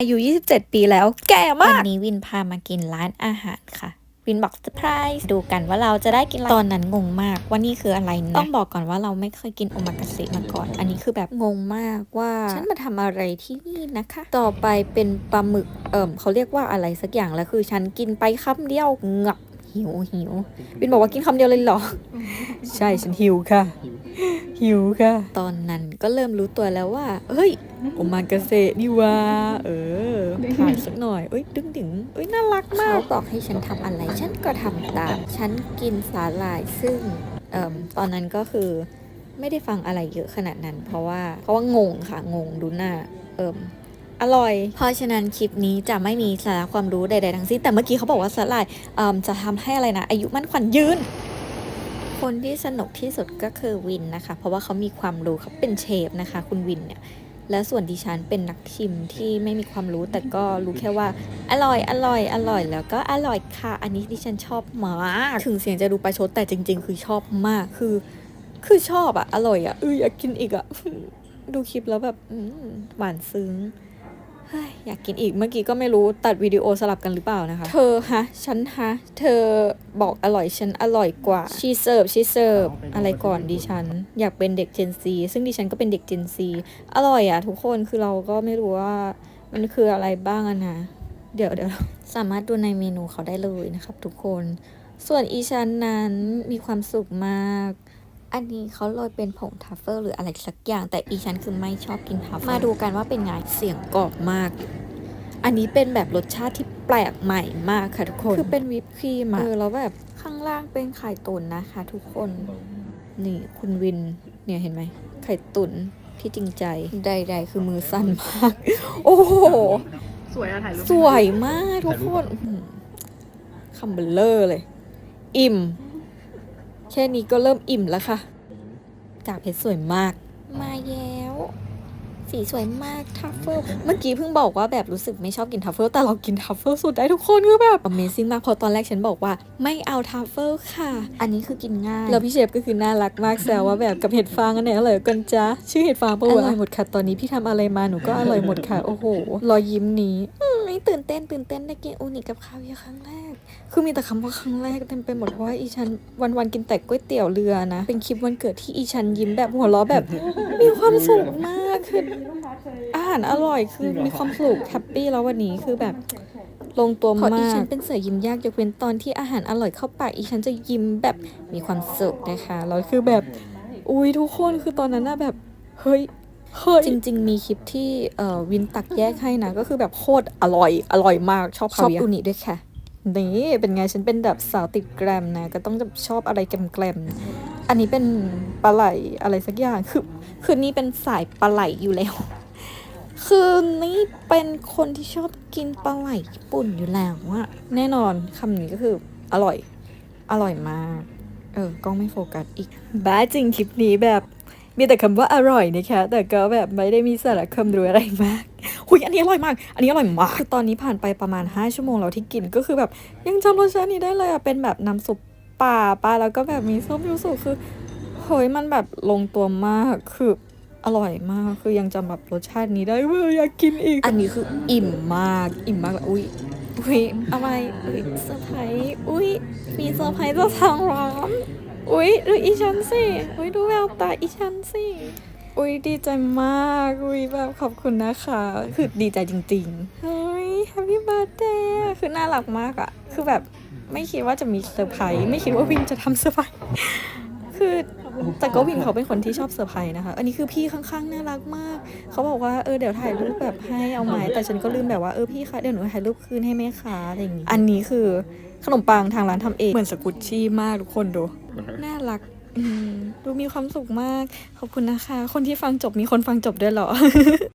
อายุ 27 ปีแล้ว แก่มาวักนนี้วินพามากินร้านอาหารค่ะ วินบอกเซอร์ไพรส์ดูกันว่าเราจะได้กินอะไรตอนนั้นงงมากว่านี่คืออะไรนะ ต้องบอกก่อนว่าเราไม่เคยกินโอมากาเสะมาก่อน อันนี้คือแบบงงมากว่าฉันมาทำอะไรที่นี่นะคะ ต่อไปเป็นปลาหมึก เอิ่มเขาเรียกว่าอะไรสักอย่างแล้วคือฉันกินไปคำเดียวงับหิวหิววินบอกว่ากินคำเดียวเลยเหรอ ใช่ฉันหิวค่ะ หิวค่ะ ตอนนั้นก็เริ่มรู้ตัวแล้วว่า เฮ้ย โอมากาเสะนี่ว่า เออถ่ายสักหน่อย เอ้ย ดึงดึงเอ้ย น่ารักมาก เขาบอกให้ฉันทำอะไร ฉันก็ทำตาม ฉันกินสาหร่ายซึ่ง เอ่มตอนนั้นก็คือไม่ได้ฟังอะไรเยอะขนาดนั้น เพราะว่า เพราะว่างงค่ะ งงดูหน้า เอิมอร่อย เพราะฉะนั้นคลิปนี้จะไม่มีสาระความรู้ใดๆทั้งสิ้น แต่เมื่อกี้เขาบอกว่าสาหร่ายเอ่มจะทำให้อะไรนะ อายุมั่นขวัญยืน คนที่สนุกที่สุดก็คือวินนะคะ เพราะว่าเขามีความรู้เขาเป็นเชฟนะคะ คุณวินเนี่ยและส่วนดิฉันเป็นนักชิมที่ไม่มีความรู้แต่ก็รู้แค่ว่า อร่อยอร่อยอร่อย แล้วก็อร่อยค่ะ อันนี้ดิฉันชอบมากถึงเสียงจะดูประชดแต่จริง ๆ คือชอบมากคือ คือชอบอะอร่อยอะเอออยากกินอีกอะดูคลิปแล้วแบบหวานซึ้ง ฮ้ยอยากกินอีกเมื่อกี้ก็ไม่รู้ตัดวิดีโอสลับกันหรือเปล่านะคะ เธอฮะ ฉันฮะ เธอบอกอร่อยฉันอร่อยกว่าชีเสิร์ฟชีเสิร์ฟอะไรก่อนดิฉัน อยากเป็นเด็ก Gen Z ซึ่งดิฉันก็เป็นเด็ก Gen Z อร่อยอะทุกคนคือเราก็ไม่รู้ว่ามันคืออะไรบ้างอะนะ เดี๋ยวเดี๋ยวสามารถดูในเมนูเขาได้เลยนะครับ ทุกคน ส่วนอีชันนั้นมีความสุขมาก อันนี้เขาโรยเป็นผงทัฟเฟิลหรืออะไรสักอย่าง แต่อีชันคือไม่ชอบกินทัฟเฟิลมาดูกันว่าเป็นไงเสียงกรอบมาก อันนี้เป็นแบบรสชาติที่แปลกใหม่มากค่ะทุกคน คือเป็นวิปครีมอะเออแล้วแบบข้างล่างเป็นไข่ตุ๋นนะคะ ทุกคน นี่คุณวินเนี่ยเห็นไหมไข่ตุ๋นที่จริงใจใดๆคือมือสั้นมาก โอ้โห สวยอะถ่ายรูปสวยมากทุกคนอื้อหือคำเบลเลอร์เลย อิ่ม แค่นี้ก็เริ่มอิ่มแล้วค่ะ กากเพชรสวยมาก มาแล้ว สีสวยมากทัฟเฟิลเมื่อกี้เพิ่งบอกว่าแบบรู้สึกไม่ชอบกินทัฟเฟิลแต่เรากินทัฟเฟิลสุดได้ทุกคนคือแบบ Amazing มากเพราะตอนแรกฉันบอกว่าไม่เอาทัฟเฟิลค่ะ อันนี้คือกินง่าย แล้วพี่เชฟก็คือน่ารักมากแซวว่าแบบกับเห็ดฟางอันไหนอร่อยกันจ๊ะชื่อเห็ดฟางปะวะอร่อยหมดค่ะตอนนี้พี่ทำอะไรมาหนูก็อร่อยหมดค่ะโอ้โหรอยยิ้มนี้ไม่ ตื่นเต้นตื่นเต้นได้กินอูนิกับข้าวเยอะครั้งแรก คือมีแต่คำว่าครั้งแรกเต็มไปหมดเพราะว่าอีฉันวันๆกินแต่ก๋วยเตี๋ยวเรือนะ เป็นคลิปวันเกิดที่อีฉันยิ้มแบบหัวเราะแบบ มีความสุขมากคืออาหารอร่อยคือมีความสุขแฮปปี้แล้ววันนี้คือแบบลงตัวเพราะอีฉันเป็นเสือยิ้มยากยกเว้นตอนที่อาหารอร่อยเข้าปากอีฉันจะยิ้มแบบมีความสุขนะคะแล้วคือแบบ อุ้ยทุกคนคือตอนนั้นน่ะแบบ เฮ้ย จริง ๆ มีคลิปที่เอ่อวินตักแยกให้นะ ก็คือแบบโคตรอร่อย อร่อยมากชอบชอบคาเวียร์อูนิด้วยค่ะ นี่เป็นไงฉันเป็นแบบสาวติดแกรมนะ ก็ต้องจะชอบอะไรแกรมๆอันนี้เป็นปลาไหลอะไรสักอย่างคือคือนี่เป็นสายปลาไหลอยู่แล้ว คือนี่เป็นคนที่ชอบกินปลาไหลญี่ปุ่นอยู่แล้วอะแน่นอนคำนี้ก็คืออร่อย อร่อยมาก เออกล้องไม่โฟกัสอีกบ้าจริงคลิปนี้แบบ มีแต่คำว่าอร่อยนะคะ แต่ก็แบบไม่ได้มีสาระความรู้อะไรมากหุยอันนี้อร่อยมาก อันนี้อร่อยมากคือตอนนี้ผ่านไปประมาณ 5 ชั่วโมงแล้วที่กินก็คือแบบยังจำรสชาตินี้ได้เลยอะเป็นแบบน้ำซุปป่าปลาแล้วก็แบบมีส้มยูสุคือเฮ้ยมันแบบลงตัวมากคืออร่อยมากคือยังจำแบบรสชาตินี้ได้เว้ยอยากกินอีก อันนี้คืออิ่มมากอิ่มมากเลยอุ้ยอุ้ยอะไรอุ้ยเซอร์ไพรส์อุ้ยมีเซอร์ไพรส์จากทางร้าน อุ้ยดูอีฉันสิ อุ้ยดูแววตาอีฉันสิ อุ้ยดีใจมาก อุ้ยแบบขอบคุณนะคะ คือดีใจจริงๆ เฮ้ยแฮปปี้เบิร์ดเดย์คือน่ารักมากอะคือแบบไม่คิดว่าจะมีเซอร์ไพรส์ ไม่คิดว่าวินจะทำเซอร์ไพรส์ คือแต่ก็วินเขาเป็นคนที่ชอบเซอร์ไพรส์นะคะ อันนี้คือพี่ข้างๆน่ารักมาก เขาบอกว่าเออเดี๋ยวถ่ายรูปแบบให้เอาไหมแต่ฉันก็ลืมแบบว่าเออพี่คะเดี๋ยวหนูถ่ายรูปคืนให้ไหมคะอะไรอย่างงี้ อันนี้คือขนมปังทางร้านทำเอง เหมือนสกุชชี่มากทุกคนดู น่ารักดูมีความสุขมาก ขอบคุณนะคะ คนที่ฟังจบมีคนฟังจบด้วยเหรอ